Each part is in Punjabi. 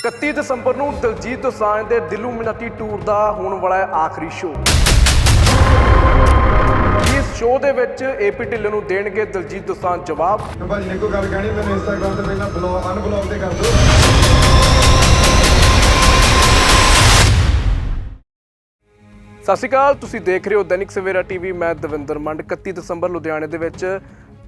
31 ਦਸੰਬਰ ਨੂੰ ਦਲਜੀਤ ਦੋਸਾਂਝ ਦੇ ਦਿਲੂ ਮਿਨਤੀ ਟੂਰ ਦਾ ਹੋਣ ਵਾਲਾ ਹੈ ਆਖਰੀ ਸ਼ੋਅ। ਇਸ ਸ਼ੋਅ ਦੇ ਵਿੱਚ ਏਪੀ ਢਿੱਲੋਂ ਨੂੰ ਦੇਣਗੇ ਦਲਜੀਤ ਦੋਸਾਂਝ ਜਵਾਬ। ਤੇ ਭਾਜੀ ਨੇ ਕੋਈ ਗੱਲ ਕਹਿਣੀ ਮੈਨੂੰ ਇੰਸਟਾਗ੍ਰਾਮ ਤੇ ਪਹਿਲਾਂ ਬਲੌਗ ਅਨਬਲੌਗ ਤੇ ਕਰ ਦਿਓ। ਸਤਿ ਸ਼੍ਰੀ ਅਕਾਲ ਤੁਸੀਂ ਦੇਖ ਰਹੇ ਹੋ ਦੈਨਿਕ ਸਵੇਰਾ ਟੀਵੀ ਮੈਂ ਦਵਿੰਦਰ ਮੰਡ। 31 ਦਸੰਬਰ ਲੁਧਿਆਣੇ ਦੇ ਵਿੱਚ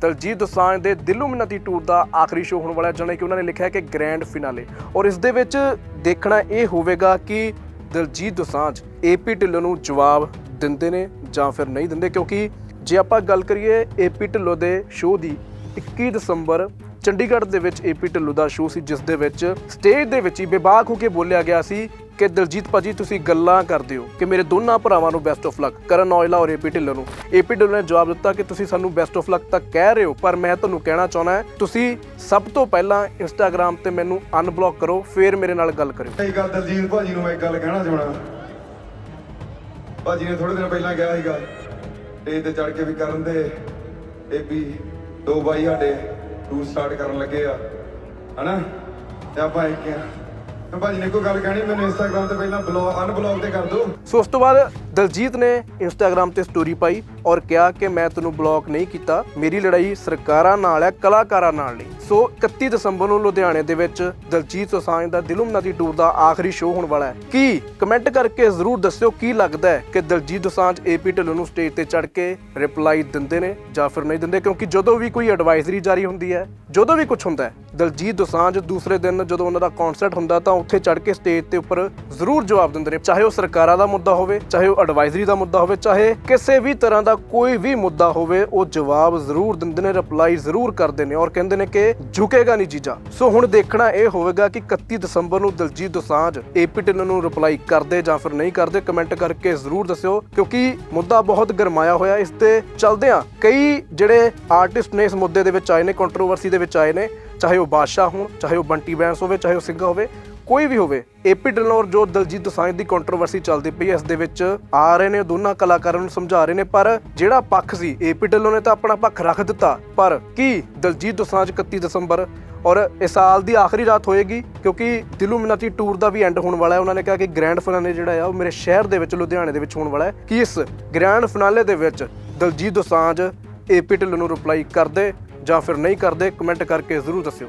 ਦਲਜੀਤ ਦੋਸਾਂਝ ਦੇ ਦਿਲੋਂ ਮਿੰਨਤੀ ਟੂਰ ਦਾ ਆਖਰੀ ਸ਼ੋਅ ਹੋਣ ਵਾਲਾ ਜਾਣਾ ਕਿ ਉਹਨਾਂ ਨੇ ਲਿਖਿਆ ਹੈ ਕਿ ਗ੍ਰੈਂਡ ਫਿਨਾਲੇ ਔਰ ਇਸ ਦੇ ਵਿੱਚ ਦੇਖਣਾ ਇਹ ਹੋਵੇਗਾ ਕਿ ਦਲਜੀਤ ਦੋਸਾਂਝ ਏਪੀ ਢਿੱਲੋਂ ਨੂੰ ਜਵਾਬ ਦਿੰਦੇ ਨੇ ਜਾਂ ਫਿਰ ਨਹੀਂ ਦਿੰਦੇ, ਕਿਉਂਕਿ ਜੇ ਆਪਾਂ ਗੱਲ ਕਰੀਏ ਏਪੀ ਢਿੱਲੋਂ ਦੇ ਸ਼ੋਅ ਦੀ 21 ਦਸੰਬਰ ਚੰਡੀਗੜ੍ਹ ਦੇ ਵਿੱਚ ਏਪੀ ਢਿੱਲੋਂ ਦਾ ਸ਼ੋਅ ਸੀ, ਜਿਸ ਦੇ ਵਿੱਚ ਸਟੇਜ ਦੇ ਵਿੱਚ ਹੀ ਬੇਬਾਕ ਹੋ ਕੇ ਬੋਲਿਆ ਗਿਆ ਸੀ ਕਿ ਦਲਜੀਤ ਭਾਜੀ, ਤੁਸੀਂ ਗੱਲਾਂ ਕਰਦੇ ਹੋ ਕਿ ਮੇਰੇ ਦੋਨਾਂ ਭਰਾਵਾਂ ਨੂੰ ਬੈਸਟ ਆਫ ਲੱਕ ਕਰਨ ਔਜਲਾ ਔਰ ਏਪੀ ਢਿੱਲੋਂ ਨੂੰ। ਏਪੀ ਢਿੱਲੋਂ ਨੇ ਜਵਾਬ ਦਿੱਤਾ ਕਿ ਤੁਸੀਂ ਸਾਨੂੰ ਬੈਸਟ ਆਫ ਲੱਕ ਤਾਂ ਕਹਿ ਰਹੇ ਹੋ, ਪਰ ਮੈਂ ਤੁਹਾਨੂੰ ਕਹਿਣਾ ਚਾਹੁੰਦਾ ਹੈ, ਤੁਸੀਂ ਸਭ ਤੋਂ ਪਹਿਲਾਂ ਇੰਸਟਾਗ੍ਰam ਤੇ ਮੈਨੂੰ ਅਨਬਲੌਕ ਕਰੋ, ਫਿਰ ਮੇਰੇ ਨਾਲ ਗੱਲ ਕਰਿਓ। ਇਹ ਗੱਲ, ਦਲਜੀਤ ਭਾਜੀ ਨੂੰ ਮੈਂ ਇੱਕ ਗੱਲ ਕਹਿਣਾ ਚਾਹਣਾ ਭਾਜੀ ਨੇ ਥੋੜੇ ਦਿਨ ਪਹਿਲਾਂ ਕਿਹਾ ਸੀਗਾ ਸਟੇਜ ਤੇ ਚੜ ਕੇ ਵੀ ਕਰਨ ਦੇ ਇਹ ਦੋ ਬਾਈ ਸਾਡੇ ਟੂਰ ਸਟਾਰਟ ਕਰਨ ਲੱਗੇ ਆ। ਹਨਾ? ਤੇ ਆਪਾਂ ਇੱਕ ਆ ਭਾਜੀ ਨੇ ਕੋਈ ਗੱਲ ਕਹਿਣੀ? ਮੈਨੂੰ ਇੰਸਟਾਗ੍ਰਾਮ ਤੇ ਪਹਿਲਾਂ ਬਲੌਗ ਅਨਬਲੌਗ ਤੇ ਕਰ ਦਿਓ। ਸੋ ਉਸ ਤੋਂ ਬਾਅਦ ਦਲਜੀਤ ਨੇ ਇੰਸਟਾਗ੍ਰam ਤੇ ਸਟੋਰੀ ਪਾਈ ਔਰ ਕਿਹਾ ਕਿ ਮੈਂ ਤੈਨੂੰ ਬਲੌਕ ਨਹੀਂ ਕੀਤਾ। ਮੇਰੀ ਲੜਾਈ ਸਰਕਾਰਾਂ ਨਾਲ ਹੈ, ਕਲਾਕਾਰਾਂ ਨਾਲ ਨਹੀਂ। ਸੋ 31 ਦਸੰਬਰ ਨੂੰ ਲੁਧਿਆਣੇ ਦੇ ਵਿੱਚ ਦਲਜੀਤ ਦੋਸਾਂਝ ਦਾ ਦਿਲੁਮ ਨਦੀ ਟੂਰ ਦਾ ਆਖਰੀ ਸ਼ੋਅ ਹੋਣ ਵਾਲਾ ਹੈ। ਕੀ? ਕਮੈਂਟ ਕਰਕੇ ਜ਼ਰੂਰ ਦੱਸਿਓ, ਕੀ ਲੱਗਦਾ ਹੈ ਕਿ ਦਲਜੀਤ ਦੋਸਾਂਝ ਏਪੀ ਢਿੱਲੋਂ ਨੂੰ ਸਟੇਜ ਤੇ ਚੜ ਕੇ ਰਿਪਲਾਈ ਦਿੰਦੇ ਨੇ ਜਾਂ ਫਿਰ ਨਹੀਂ ਦਿੰਦੇ? ਕਿਉਂਕਿ ਜਦੋਂ ਵੀ ਕੋਈ ਐਡਵਾਈਜ਼ਰੀ ਜਾਰੀ ਹੁੰਦੀ ਹੈ, ਜਦੋਂ ਵੀ ਕੁਝ ਹੁੰਦਾ ਹੈ ਦਲਜੀਤ ਦੋਸਾਂਝ ਦੂਸਰੇ ਦਿਨ ਜਦੋਂ ਉਹਨਾਂ ਦਾ ਕਨਸਰਟ ਹੁੰਦਾ ਤਾਂ ਉੱਥੇ ਚੜ ਕੇ ਸਟੇਜ ਤੇ ਉੱਪਰ ਜ਼ਰੂਰ ਜਵਾਬ ਦਿੰਦੇ ਨੇ। ਚਾਹੇ ਉਹ ਸਰਕਾਰਾਂ ਦਾ ਮੁੱਦਾ ਹੋਵੇ, ਚਾਹੇ ਉਹ ਐਡਵਾਈਜ਼ਰੀ ਦਾ ਮੁੱਦਾ ਹੋਵੇ, ਚਾਹੇ ਕਿਸੇ ਵੀ ਤਰ੍ਹਾਂ ਦਾ ਕੋਈ ਵੀ ਮੁੱਦਾ ਹੋਵੇ, ਉਹ ਜਵਾਬ ਜ਼ਰੂਰ ਦਿੰਦੇ ਨੇ ਰਿਪਲਾਈ ਜ਼ਰੂਰ ਕਰਦੇ ਨੇ ਔਰ ਕਹਿੰਦੇ ਨੇ ਕਿ ਝੁਕੇਗਾ ਨਹੀਂ ਜੀਜਾ। ਸੋ ਹੁਣ ਦੇਖਣਾ ਇਹ ਹੋਵੇਗਾ ਕਿ 31 ਦਸੰਬਰ ਨੂੰ ਦਲਜੀਤ ਦੋਸਾਂਝ ਏਪੀ ਢਿੱਲੋਂ ਨੂੰ ਰਿਪਲਾਈ ਕਰਦੇ ਜਾਂ ਫਿਰ ਨਹੀਂ ਕਰਦੇ ਕਮੈਂਟ ਕਰਕੇ ਜ਼ਰੂਰ ਦੱਸਿਓ, ਕਿਉਂਕਿ ਮੁੱਦਾ ਬਹੁਤ ਗਰਮਾਇਆ ਹੋਇਆ। ਇਸ ਤੇ ਚੱਲਦਿਆਂ ਕਈ ਜਿਹੜੇ ਆਰਟਿਸਟ ਨੇ ਇਸ ਮੁੱਦੇ ਦੇ ਵਿੱਚ ਆਏ ਨੇ ਕੰਟਰੋਵਰਸੀ ਦੇ ਵਿੱਚ ਆਏ ਨੇ ਚਾਹੇ ਉਹ ਬਾਦਸ਼ਾਹ ਹੋਣ, ਚਾਹੇ ਉਹ ਬੰਟੀ ਬੈਂਸ ਹੋਵੇ, ਚਾਹੇ ਉਹ ਸਿੰਘਾ ਹੋਵੇ, ਕੋਈ ਵੀ ਹੋਵੇ ਏਪੀ ਢਿੱਲੋਂ ਔਰ ਜੋ ਦਲਜੀਤ ਦੋਸਾਂਝ ਦੀ ਕੰਟਰੋਵਰਸੀ ਚੱਲਦੀ ਪਈ ਹੈ, ਇਸ ਦੇ ਵਿੱਚ ਆ ਰਹੇ ਨੇ, ਦੋਨਾਂ ਕਲਾਕਾਰਾਂ ਨੂੰ ਸਮਝਾ ਰਹੇ ਨੇ, ਪਰ ਜਿਹੜਾ ਪੱਖ ਸੀ ਏਪੀ ਢਿੱਲੋਂ ਨੇ ਤਾਂ ਆਪਣਾ ਪੱਖ ਰੱਖ ਦਿੱਤਾ। ਪਰ ਕੀ ਦਲਜੀਤ ਦੋਸਾਂਝ 31 ਦਸੰਬਰ ਔਰ ਇਸ ਸਾਲ ਦੀ ਆਖਰੀ ਰਾਤ ਹੋਏਗੀ? ਕਿਉਂਕਿ Dillu ਮਿਨਾਤੀ tour the we and ਹੋਣ ਵਾਲਾ ਹੈ। ਉਹਨਾਂ ਨੇ ਕਿਹਾ ਕਿ ਗ੍ਰੈਂਡ ਫਿਨਾਲੇ ਜਿਹੜਾ ਆ, ਉਹ ਮੇਰੇ ਸ਼ਹਿਰ ਦੇ ਵਿੱਚ, ਲੁਧਿਆਣੇ ਦੇ ਵਿੱਚ ਹੋਣ ਵਾਲਾ ਹੈ। ਕਿ ਇਸ ਗ੍ਰੈਂਡ ਫਿਨਾਲੇ ਦੇ ਵਿੱਚ ਦਲਜੀਤ ਦੋਸਾਂਝ ਏਪੀ ਢਿੱਲੋਂ ਨੂੰ ਰਿਪਲਾਈ ਕਰਦੇ ਜਾਂ ਫਿਰ ਨਹੀਂ ਕਰਦੇ ਕਮੈਂਟ ਕਰਕੇ ਜ਼ਰੂਰ ਦੱਸਿਓ।